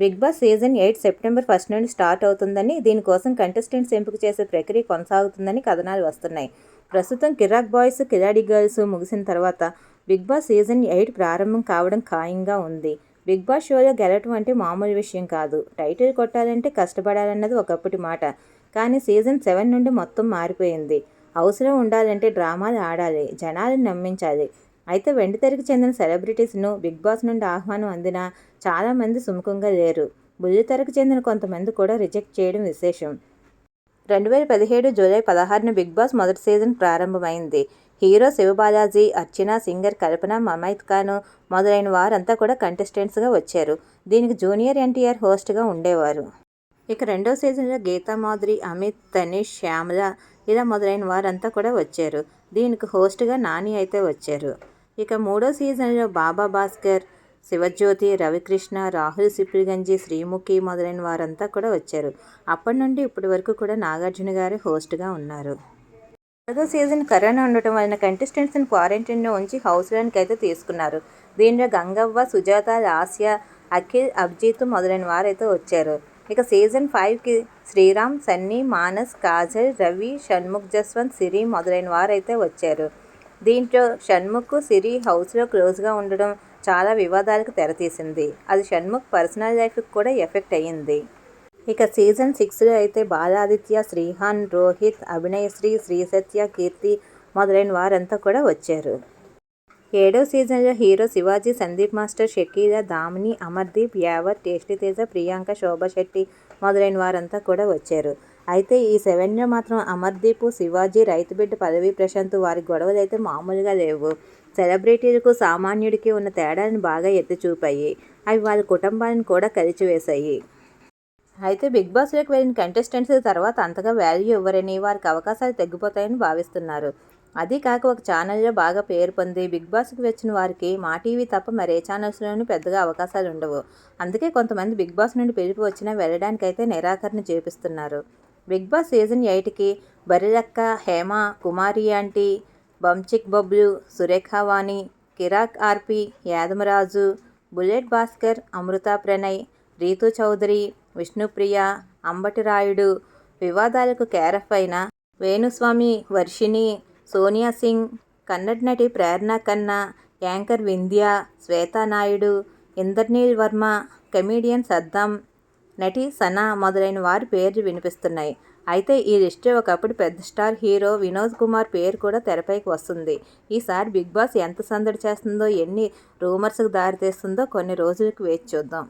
Bigg Boss season eight September first నుండి start అవుతుందని దీనికోసం కంటెస్టెంట్స్ ఎంపిక చేసే ప్రక్రియ కొనసాగుతుందని కథనాలు వస్తున్నాయి. ప్రస్తుతం కిరాక్ బాయ్స్ కిరాడి గర్ల్స్ ముగిసిన తర్వాత బిగ్ బాస్ సీజన్ ఎయిట్ ప్రారంభం కావడం ఖాయంగా ఉంది. బిగ్ బాస్ షోలో గెలవటం అంటే మామూలు విషయం కాదు. టైటిల్ కొట్టాలంటే కష్టపడాలన్నది ఒకప్పటి మాట. కానీ సీజన్ సెవెన్ నుండి మొత్తం మారిపోయింది. అవసరం ఉండాలంటే డ్రామాలు ఆడాలి జనాలను నమ్మించాలి. అయితే వెండితెరకు చెందిన సెలబ్రిటీస్ను బిగ్ బాస్ నుండి ఆహ్వానం అందినా చాలామంది సుముఖంగా లేరు. బుల్లితెరకు చెందిన కొంతమంది కూడా రిజెక్ట్ చేయడం విశేషం. రెండు వేల పదిహేడు జూలై పదహారున బిగ్ బాస్ మొదటి సీజన్ ప్రారంభమైంది. హీరో శివబాలాజీ అర్చన సింగర్ కల్పన మమైత్ ఖాన్ మొదలైన వారంతా కూడా కంటెస్టెంట్స్గా వచ్చారు. దీనికి జూనియర్ ఎన్టీఆర్ హోస్ట్గా ఉండేవారు. ఇక రెండో సీజన్లో గీతా మాధురి అమిత్ తనీష్ శ్యామల ఇలా మొదలైన వారంతా కూడా వచ్చారు. దీనికి హోస్ట్గా నాని అయితే వచ్చారు. ఇక మూడో సీజన్లో బాబా భాస్కర్ శివజ్యోతి రవికృష్ణ రాహుల్ సిప్రిగంజి శ్రీముఖి మొదలైన వారంతా కూడా వచ్చారు. అప్పటి నుండి ఇప్పటి వరకు కూడా నాగార్జున గారు హోస్ట్గా ఉన్నారు. నాలుగో సీజన్ కరోనా ఉండటం వలన కంటెస్టెంట్స్ని క్వారంటైన్లో ఉంచి హౌస్లోనికి అయితే తీసుకున్నారు. దీనిలో గంగవ్వ సుజాత లాస్య అఖిల్ అభిజిత్ మొదలైన వారైతే వచ్చారు. ఇక సీజన్ ఫైవ్కి శ్రీరామ్ సన్నీ మానస్ కాజల్ రవి షణ్ముఖ్ జస్వంత్ సిరి మొదలైన వారైతే వచ్చారు. దీంట్లో షణ్ముఖ్ సిరి హౌస్లో క్లోజ్గా ఉండడం చాలా వివాదాలకు తెరతీసింది. అది షణ్ముఖ్ పర్సనల్ లైఫ్కి కూడా ఎఫెక్ట్ అయ్యింది. ఇక సీజన్ సిక్స్లో అయితే బాలాదిత్య శ్రీహాన్ రోహిత్ అభినయశ్రీ శ్రీసత్య కీర్తి మొదలైన వారంతా కూడా వచ్చారు. ఏడో సీజన్లో hero Shivaji Sandeep master Shakeela Damini Amardeep Yawar tasty Teja Priyanka Shobha Shetty మొదలైన వారంతా కూడా వచ్చారు. అయితే ఈ సెవెన్లో మాత్రం అమర్దీప్ శివాజీ రైతుబిడ్డ పదవి ప్రశాంత్ వారి గొడవలు అయితే మామూలుగా లేవు. సెలబ్రిటీలకు సామాన్యుడికి ఉన్న తేడాలను బాగా ఎత్తి చూపాయి అవి వాళ్ళ కుటుంబాలను కూడా కలిచివేశాయి. అయితే బిగ్ బాస్లోకి వెళ్ళిన కంటెస్టెంట్స్ తర్వాత అంతగా వాల్యూ ఇవ్వరని వారికి అవకాశాలు తగ్గిపోతాయని భావిస్తున్నారు. అది కాక ఒక ఛానల్లో బాగా పేరు పొంది బిగ్ బాస్కి వచ్చిన వారికి మా టీవీ తప్ప మరే ఛానల్స్లోనూ పెద్దగా అవకాశాలు ఉండవు అందుకే కొంతమంది బిగ్ బాస్ నుండి పిలిపి వచ్చినా వెళ్ళడానికైతే నిరాకరణ చేపిస్తున్నారు. బిగ్ బాస్ సీజన్ ఎయిట్కి బరిలక్క Hema Kumari aunty Bunchik Bablu Surekha Vani Kiraak RP Yadamaraju bullet Bhaskar Amrutha Pranay Rithu Chowdary Vishnupriya Ambati Rayudu వివాదాలకు కేరఫ్ అయిన వేణుస్వామి వర్షిణి సోనియా సింగ్ కన్నడ నటి ప్రేరణ కన్నా యాంకర్ వింధ్య శ్వేతా నాయుడు ఇంద్రనీల్ వర్మ కమీడియన్ సద్దాం నటి సనా మొదలైన వారి పేర్లు వినిపిస్తున్నాయి. అయితే ఈ లిస్టులో ఒకప్పుడు పెద్ద స్టార్ హీరో వినోద్ కుమార్ పేరు కూడా తెరపైకి వస్తుంది. ఈసారి బిగ్ బాస్ ఎంత సందడి చేస్తుందో ఎన్ని రూమర్స్కి దారితీస్తుందో కొన్ని రోజులకు వేచి చూద్దాం.